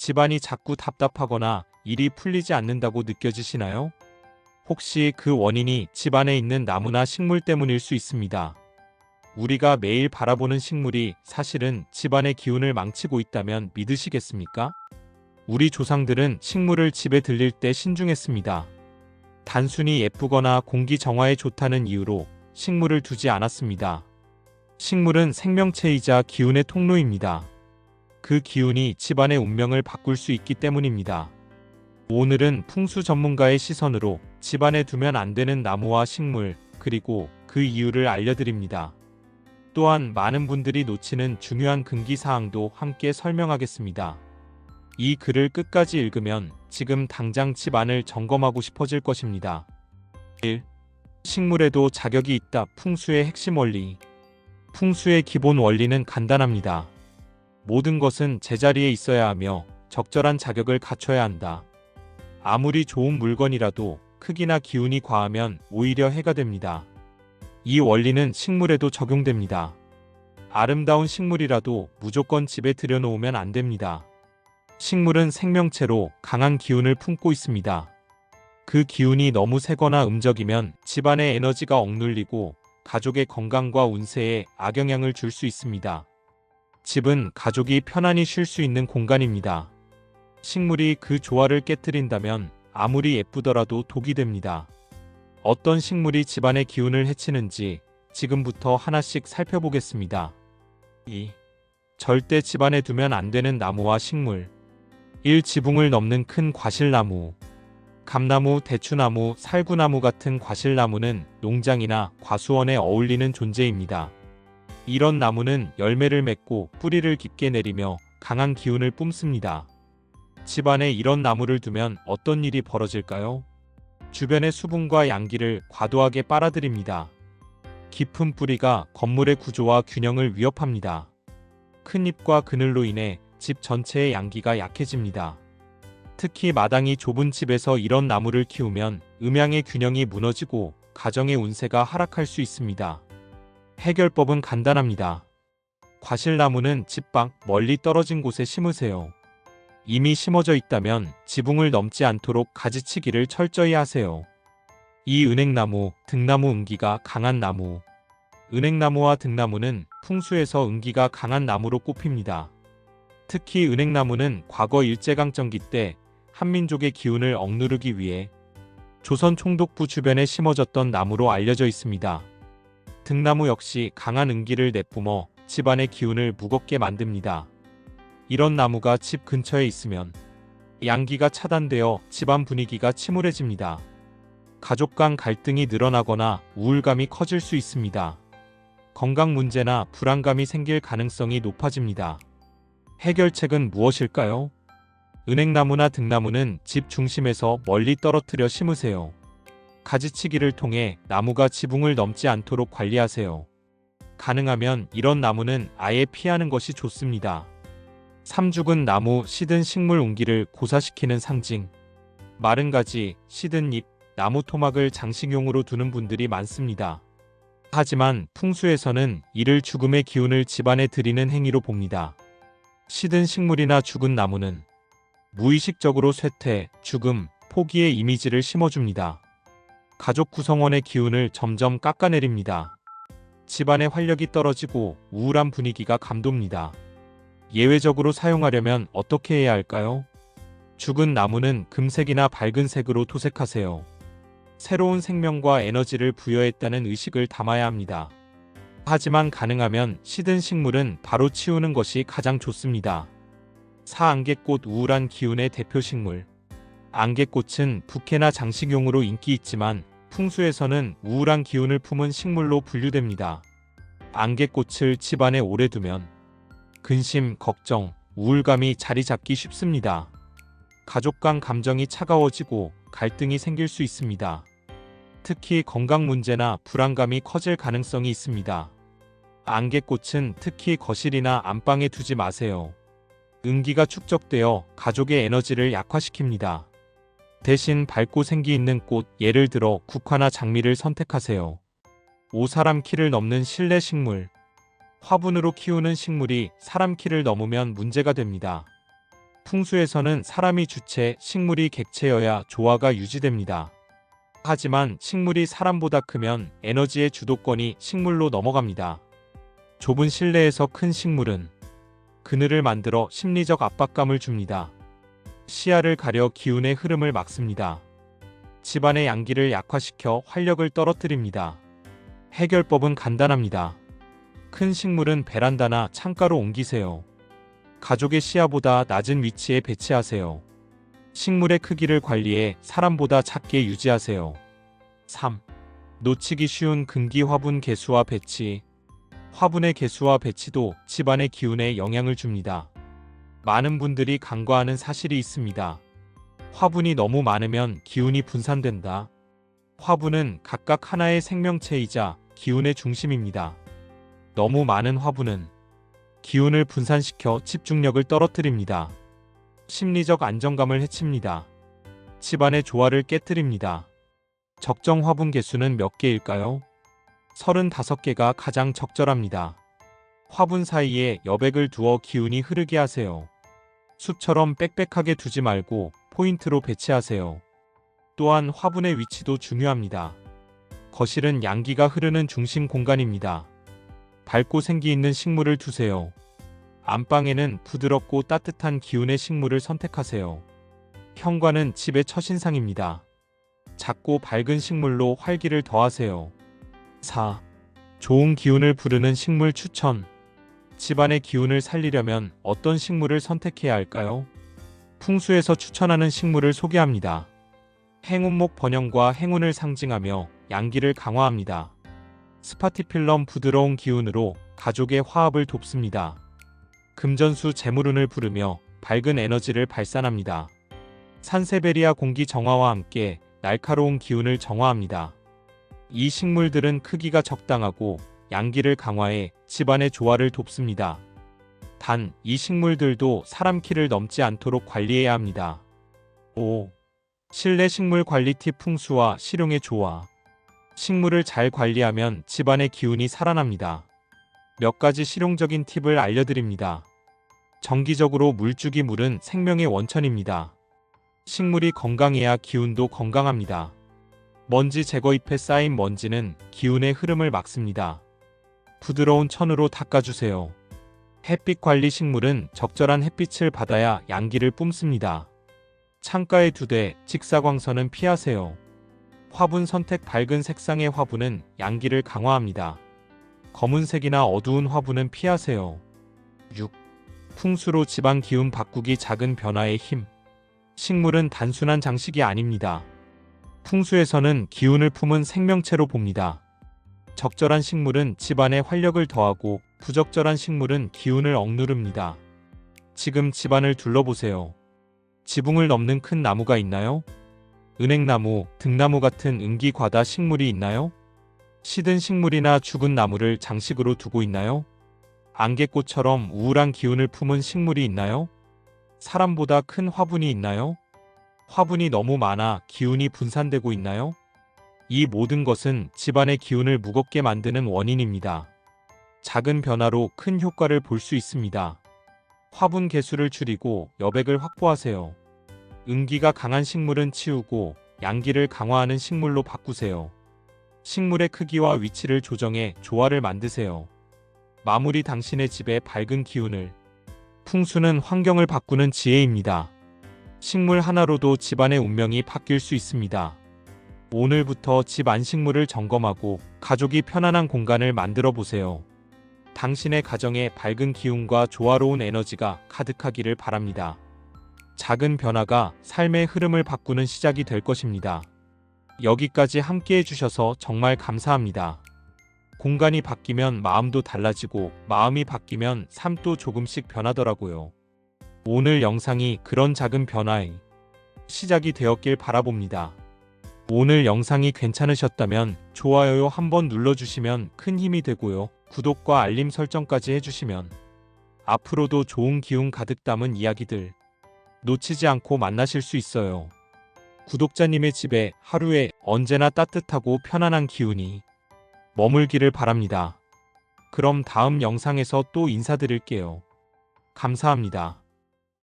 집안이 자꾸 답답하거나 일이 풀리지 않는다고 느껴지시나요? 혹시 그 원인이 집안에 있는 나무나 식물 때문일 수 있습니다. 우리가 매일 바라보는 식물이 사실은 집안의 기운을 망치고 있다면 믿으시겠습니까? 우리 조상들은 식물을 집에 들릴 때 신중했습니다. 단순히 예쁘거나 공기 정화에 좋다는 이유로 식물을 두지 않았습니다. 식물은 생명체이자 기운의 통로입니다. 그 기운이 집안의 운명을 바꿀 수 있기 때문입니다. 오늘은 풍수 전문가의 시선으로 집안에 두면 안 되는 나무와 식물, 그리고 그 이유를 알려드립니다. 또한 많은 분들이 놓치는 중요한 금기 사항도 함께 설명하겠습니다. 이 글을 끝까지 읽으면 지금 당장 집 안을 점검하고 싶어질 것입니다. 1. 식물에도 자격이 있다. 풍수의 핵심 원리. 풍수의 기본 원리는 간단합니다. 모든 것은 제자리에 있어야 하며 적절한 자격을 갖춰야 한다. 아무리 좋은 물건이라도 크기나 기운이 과하면 오히려 해가 됩니다. 이 원리는 식물에도 적용됩니다. 아름다운 식물이라도 무조건 집에 들여놓으면 안 됩니다. 식물은 생명체로 강한 기운을 품고 있습니다. 그 기운이 너무 세거나 음적이면 집안의 에너지가 억눌리고 가족의 건강과 운세에 악영향을 줄 수 있습니다. 집은 가족이 편안히 쉴 수 있는 공간입니다. 식물이 그 조화를 깨뜨린다면 아무리 예쁘더라도 독이 됩니다. 어떤 식물이 집안의 기운을 해치는지 지금부터 하나씩 살펴보겠습니다. 2. 절대 집안에 두면 안 되는 나무와 식물. 1. 지붕을 넘는 큰 과실나무. 감나무, 대추나무, 살구나무 같은 과실나무는 농장이나 과수원에 어울리는 존재입니다. 이런 나무는 열매를 맺고 뿌리를 깊게 내리며 강한 기운을 뿜습니다. 집안에 이런 나무를 두면 어떤 일이 벌어질까요? 주변의 수분과 양기를 과도하게 빨아들입니다. 깊은 뿌리가 건물의 구조와 균형을 위협합니다. 큰 잎과 그늘로 인해 집 전체의 양기가 약해집니다. 특히 마당이 좁은 집에서 이런 나무를 키우면 음양의 균형이 무너지고 가정의 운세가 하락할 수 있습니다. 해결법은 간단합니다. 과실나무는 집 밖 멀리 떨어진 곳에 심으세요. 이미 심어져 있다면 지붕을 넘지 않도록 가지치기를 철저히 하세요. 이 은행나무, 등나무 은기가 강한 나무. 은행나무와 등나무는 풍수에서 은기가 강한 나무로 꼽힙니다. 특히 은행나무는 과거 일제강점기 때 한민족의 기운을 억누르기 위해 조선 총독부 주변에 심어졌던 나무로 알려져 있습니다. 등나무 역시 강한 은기를 내뿜어 집안의 기운을 무겁게 만듭니다. 이런 나무가 집 근처에 있으면 양기가 차단되어 집안 분위기가 침울해집니다. 가족 간 갈등이 늘어나거나 우울감이 커질 수 있습니다. 건강 문제나 불안감이 생길 가능성이 높아집니다. 해결책은 무엇일까요? 은행나무나 등나무는 집 중심에서 멀리 떨어뜨려 심으세요. 가지치기를 통해 나무가 지붕을 넘지 않도록 관리하세요. 가능하면 이런 나무는 아예 피하는 것이 좋습니다. 삼죽은 나무, 시든 식물 운기를 고사시키는 상징. 마른 가지, 시든 잎, 나무 토막을 장식용으로 두는 분들이 많습니다. 하지만 풍수에서는 이를 죽음의 기운을 집안에 들이는 행위로 봅니다. 시든 식물이나 죽은 나무는 무의식적으로 쇠퇴, 죽음, 포기의 이미지를 심어줍니다. 가족 구성원의 기운을 점점 깎아내립니다. 집안의 활력이 떨어지고 우울한 분위기가 감돕니다. 예외적으로 사용하려면 어떻게 해야 할까요? 죽은 나무는 금색이나 밝은 색으로 토색하세요. 새로운 생명과 에너지를 부여했다는 의식을 담아야 합니다. 하지만 가능하면 시든 식물은 바로 치우는 것이 가장 좋습니다. 사안개꽃 우울한 기운의 대표 식물. 안개꽃은 부케나 장식용으로 인기 있지만 풍수에서는 우울한 기운을 품은 식물로 분류됩니다. 안개꽃을 집안에 오래 두면 근심, 걱정, 우울감이 자리 잡기 쉽습니다. 가족 간 감정이 차가워지고 갈등이 생길 수 있습니다. 특히 건강 문제나 불안감이 커질 가능성이 있습니다. 안개꽃은 특히 거실이나 안방에 두지 마세요. 은기가 축적되어 가족의 에너지를 약화시킵니다. 대신 밝고 생기 있는 꽃, 예를 들어 국화나 장미를 선택하세요. 5 사람 키를 넘는 실내 식물. 화분으로 키우는 식물이 사람 키를 넘으면 문제가 됩니다. 풍수에서는 사람이 주체, 식물이 객체여야 조화가 유지됩니다. 하지만 식물이 사람보다 크면 에너지의 주도권이 식물로 넘어갑니다. 좁은 실내에서 큰 식물은 그늘을 만들어 심리적 압박감을 줍니다. 시야를 가려 기운의 흐름을 막습니다. 집안의 양기를 약화시켜 활력을 떨어뜨립니다. 해결법은 간단합니다. 큰 식물은 베란다나 창가로 옮기세요. 가족의 시야보다 낮은 위치에 배치하세요. 식물의 크기를 관리해 사람보다 작게 유지하세요. 3. 놓치기 쉬운 금기 화분 개수와 배치. 화분의 개수와 배치도 집안의 기운에 영향을 줍니다. 많은 분들이 간과하는 사실이 있습니다. 화분이 너무 많으면 기운이 분산된다. 화분은 각각 하나의 생명체이자 기운의 중심입니다. 너무 많은 화분은 기운을 분산시켜 집중력을 떨어뜨립니다. 심리적 안정감을 해칩니다. 집안의 조화를 깨뜨립니다. 적정 화분 개수는 몇 개일까요? 35개가 가장 적절합니다. 화분 사이에 여백을 두어 기운이 흐르게 하세요. 숲처럼 빽빽하게 두지 말고 포인트로 배치하세요. 또한 화분의 위치도 중요합니다. 거실은 양기가 흐르는 중심 공간입니다. 밝고 생기 있는 식물을 두세요. 안방에는 부드럽고 따뜻한 기운의 식물을 선택하세요. 현관은 집의 첫인상입니다. 작고 밝은 식물로 활기를 더하세요. 4. 좋은 기운을 부르는 식물 추천. 집안의 기운을 살리려면 어떤 식물을 선택해야 할까요? 풍수에서 추천하는 식물을 소개합니다. 행운목 번영과 행운을 상징하며 양기를 강화합니다. 스파티필럼 부드러운 기운으로 가족의 화합을 돕습니다. 금전수 재물운을 부르며 밝은 에너지를 발산합니다. 산세베리아 공기 정화와 함께 날카로운 기운을 정화합니다. 이 식물들은 크기가 적당하고 양기를 강화해 집안의 조화를 돕습니다. 단, 이 식물들도 사람 키를 넘지 않도록 관리해야 합니다. 5. 실내 식물 관리 팁 풍수와 실용의 조화. 식물을 잘 관리하면 집안의 기운이 살아납니다. 몇 가지 실용적인 팁을 알려드립니다. 정기적으로 물주기 물은 생명의 원천입니다. 식물이 건강해야 기운도 건강합니다. 먼지 제거 잎에 쌓인 먼지는 기운의 흐름을 막습니다. 부드러운 천으로 닦아주세요. 햇빛 관리 식물은 적절한 햇빛을 받아야 양기를 뿜습니다. 창가에 두되 직사광선은 피하세요. 화분 선택 밝은 색상의 화분은 양기를 강화합니다. 검은색이나 어두운 화분은 피하세요. 6. 풍수로 집안 기운 바꾸기 작은 변화의 힘. 식물은 단순한 장식이 아닙니다. 풍수에서는 기운을 품은 생명체로 봅니다. 적절한 식물은 집안에 활력을 더하고 부적절한 식물은 기운을 억누릅니다. 지금 집안을 둘러보세요. 지붕을 넘는 큰 나무가 있나요? 은행나무, 등나무 같은 은기 과다 식물이 있나요? 시든 식물이나 죽은 나무를 장식으로 두고 있나요? 안개꽃처럼 우울한 기운을 품은 식물이 있나요? 사람보다 큰 화분이 있나요? 화분이 너무 많아 기운이 분산되고 있나요? 이 모든 것은 집안의 기운을 무겁게 만드는 원인입니다. 작은 변화로 큰 효과를 볼 수 있습니다. 화분 개수를 줄이고 여백을 확보하세요. 은기가 강한 식물은 치우고 양기를 강화하는 식물로 바꾸세요. 식물의 크기와 위치를 조정해 조화를 만드세요. 마무리 당신의 집에 밝은 기운을. 풍수는 환경을 바꾸는 지혜입니다. 식물 하나로도 집안의 운명이 바뀔 수 있습니다. 오늘부터 집 안식물을 점검하고 가족이 편안한 공간을 만들어 보세요. 당신의 가정에 밝은 기운과 조화로운 에너지가 가득하기를 바랍니다. 작은 변화가 삶의 흐름을 바꾸는 시작이 될 것입니다. 여기까지 함께 해주셔서 정말 감사합니다. 공간이 바뀌면 마음도 달라지고 마음이 바뀌면 삶도 조금씩 변하더라고요. 오늘 영상이 그런 작은 변화의 시작이 되었길 바라봅니다. 오늘 영상이 괜찮으셨다면 좋아요 한번 눌러주시면 큰 힘이 되고요. 구독과 알림 설정까지 해주시면 앞으로도 좋은 기운 가득 담은 이야기들 놓치지 않고 만나실 수 있어요. 구독자님의 집에 하루에 언제나 따뜻하고 편안한 기운이 머물기를 바랍니다. 그럼 다음 영상에서 또 인사드릴게요. 감사합니다.